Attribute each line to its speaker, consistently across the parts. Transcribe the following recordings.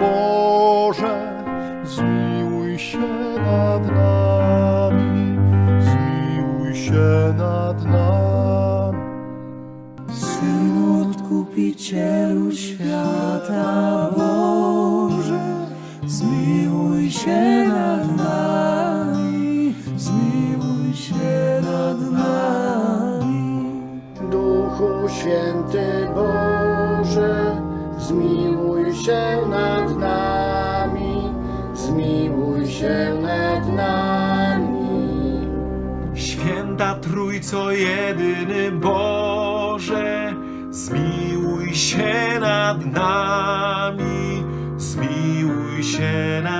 Speaker 1: Boże, zmiłuj się nad nami, zmiłuj się nad nami.
Speaker 2: Synu Odkupicielu świata Boże, zmiłuj się nad nami, zmiłuj się nad nami.
Speaker 3: Duchu Święty Boże, zmiłuj się nad nami, zmiłuj się nad nami.
Speaker 4: Święta Trójco jedyny Boże, zmiłuj się nad nami, zmiłuj się nad nami.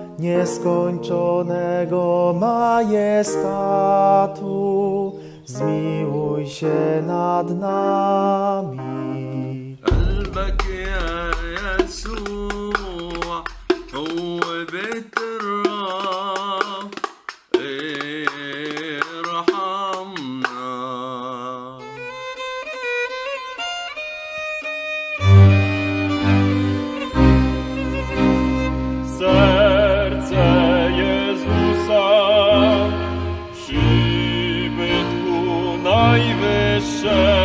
Speaker 5: nieskończonego majestatu, zmiłuj się nad nami.
Speaker 4: قلبك يا يسوع هو بيت
Speaker 5: there.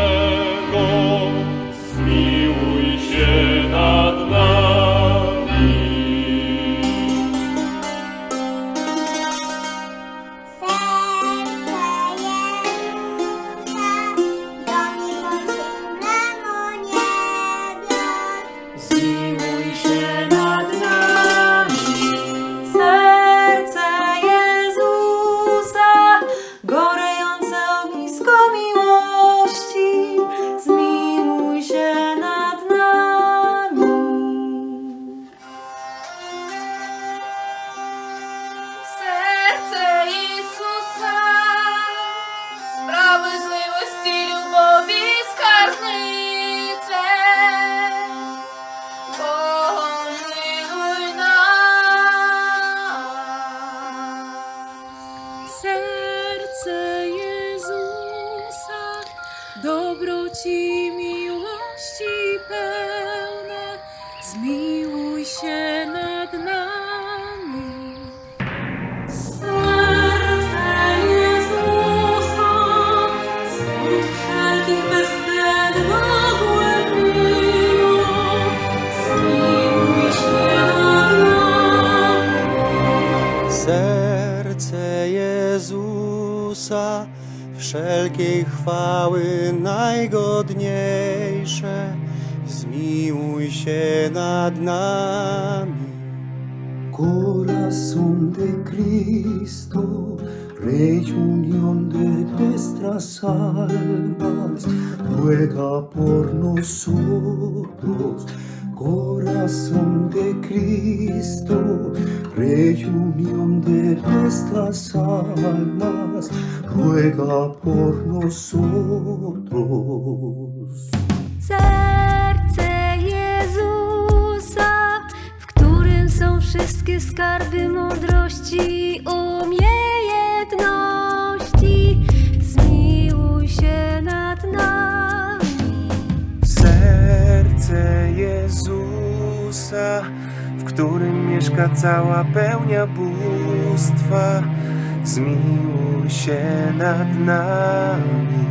Speaker 5: Wszelkiej chwały najgodniejsze, zmiłuj się nad nami.
Speaker 6: Corazón de Cristo, Rey unión de nuestras almas, ruega por nosotros. Corazón de Cristo, Rey unión de nuestras almas, ruega por nosotros.
Speaker 2: Serce Jezusa, w którym są wszystkie skarby mądrości umiejętności, zmiłuj się nad nami.
Speaker 4: Serce Jezusa, w którym mieszka cała pełnia bóstwa, zmiłuj się nad nami.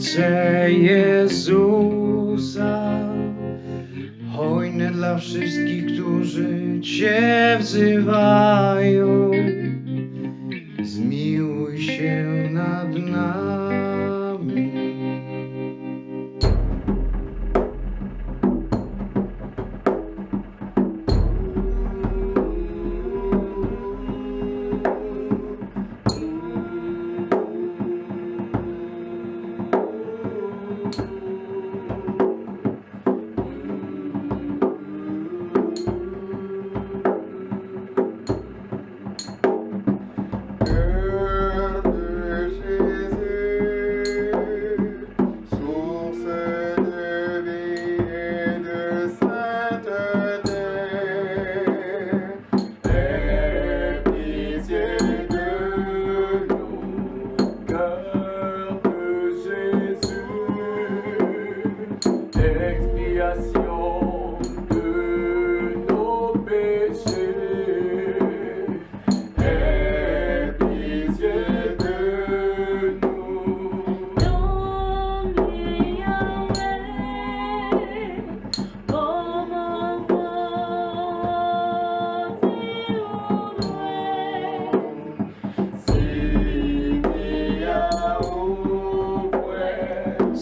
Speaker 4: Serce
Speaker 2: Jezusa,
Speaker 7: hojne dla wszystkich, którzy Cię wzywają.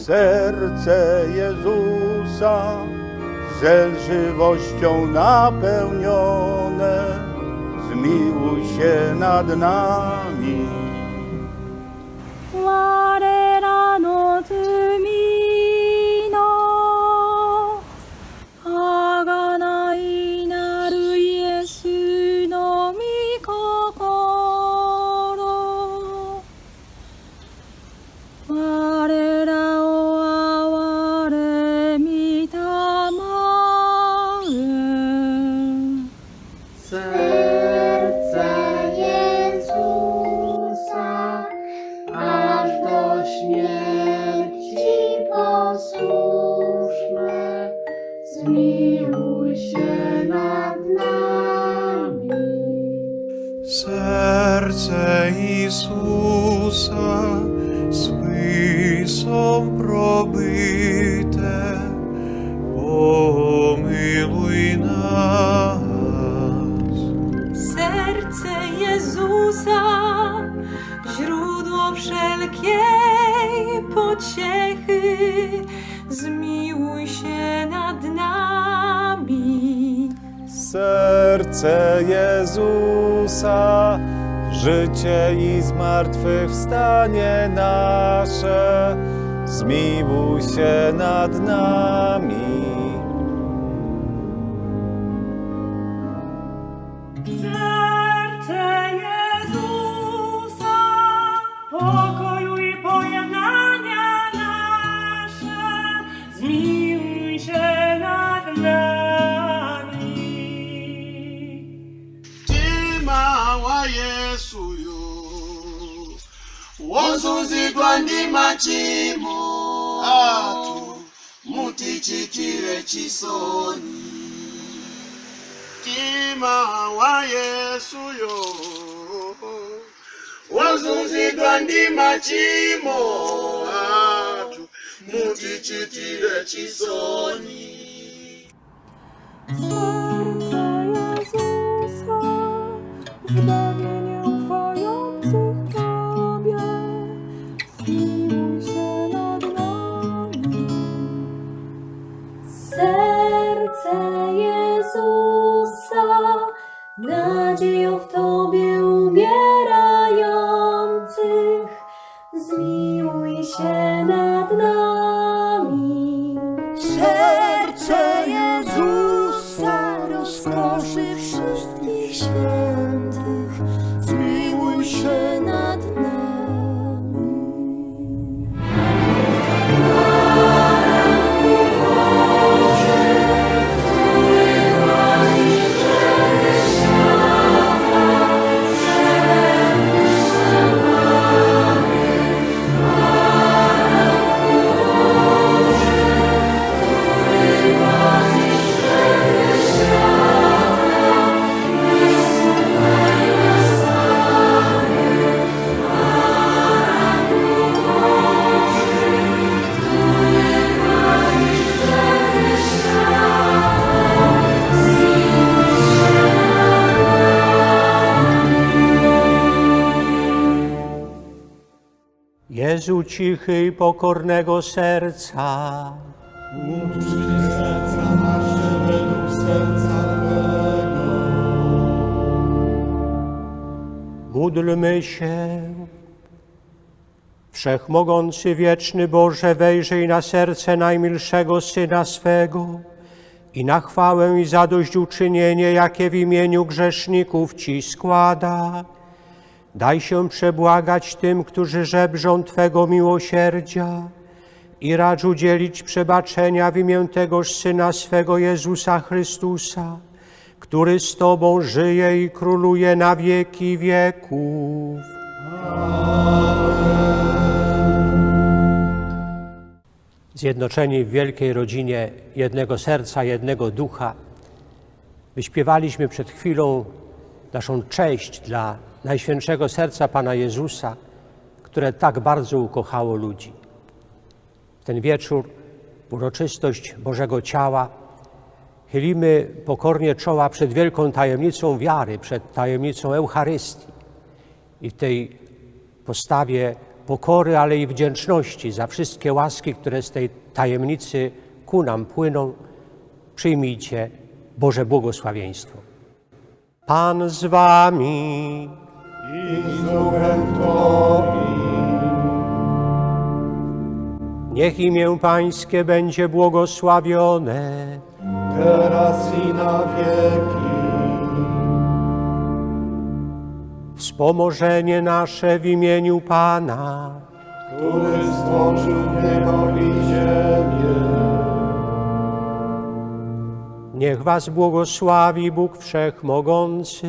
Speaker 3: Serce Jezusa, zel żywością napełnione, zmiłuj się nad nami. Zmiłuj się nad nami.
Speaker 4: Serce Jezusa spysом probite, pomyluj nas.
Speaker 2: Serce Jezusa, źródło wszelkiej pociechy, zmiłuj się
Speaker 8: Serce Jezusa, życie i zmartwychwstanie nasze, zmiłuj się nad nami.
Speaker 3: Yesu yo wozunzidwa ndi machimo athu mutichitire chisoni. Mtima wa Yesu yo wozunzidwa ndi machimo athu mutichitire chisoni
Speaker 2: się nad nami.
Speaker 9: Jezu cichy i pokornego serca, módlmy się. Wszechmogący wieczny Boże, wejrzyj na serce najmilszego Syna swego i na chwałę i zadośćuczynienie, jakie w imieniu grzeszników Ci składa. Daj się przebłagać tym, którzy żebrzą Twego miłosierdzia i racz udzielić przebaczenia w imię tegoż Syna swego Jezusa Chrystusa, który z Tobą żyje i króluje na wieki wieków. Zjednoczeni w wielkiej rodzinie jednego serca, jednego ducha, wyśpiewaliśmy przed chwilą naszą cześć dla Najświętszego Serca Pana Jezusa, które tak bardzo ukochało ludzi. W ten wieczór, uroczystość Bożego Ciała, chylimy pokornie czoła przed wielką tajemnicą wiary, przed tajemnicą Eucharystii. I w tej postawie pokory, ale i wdzięczności za wszystkie łaski, które z tej tajemnicy ku nam płyną, przyjmijcie Boże błogosławieństwo. Pan z wami.
Speaker 3: I z duchem.
Speaker 9: Niech imię Pańskie będzie błogosławione.
Speaker 3: teraz i na wieki.
Speaker 9: Wspomożenie nasze w imieniu Pana.
Speaker 3: który stworzył niebo i ziemię.
Speaker 9: Niech Was błogosławi Bóg Wszechmogący,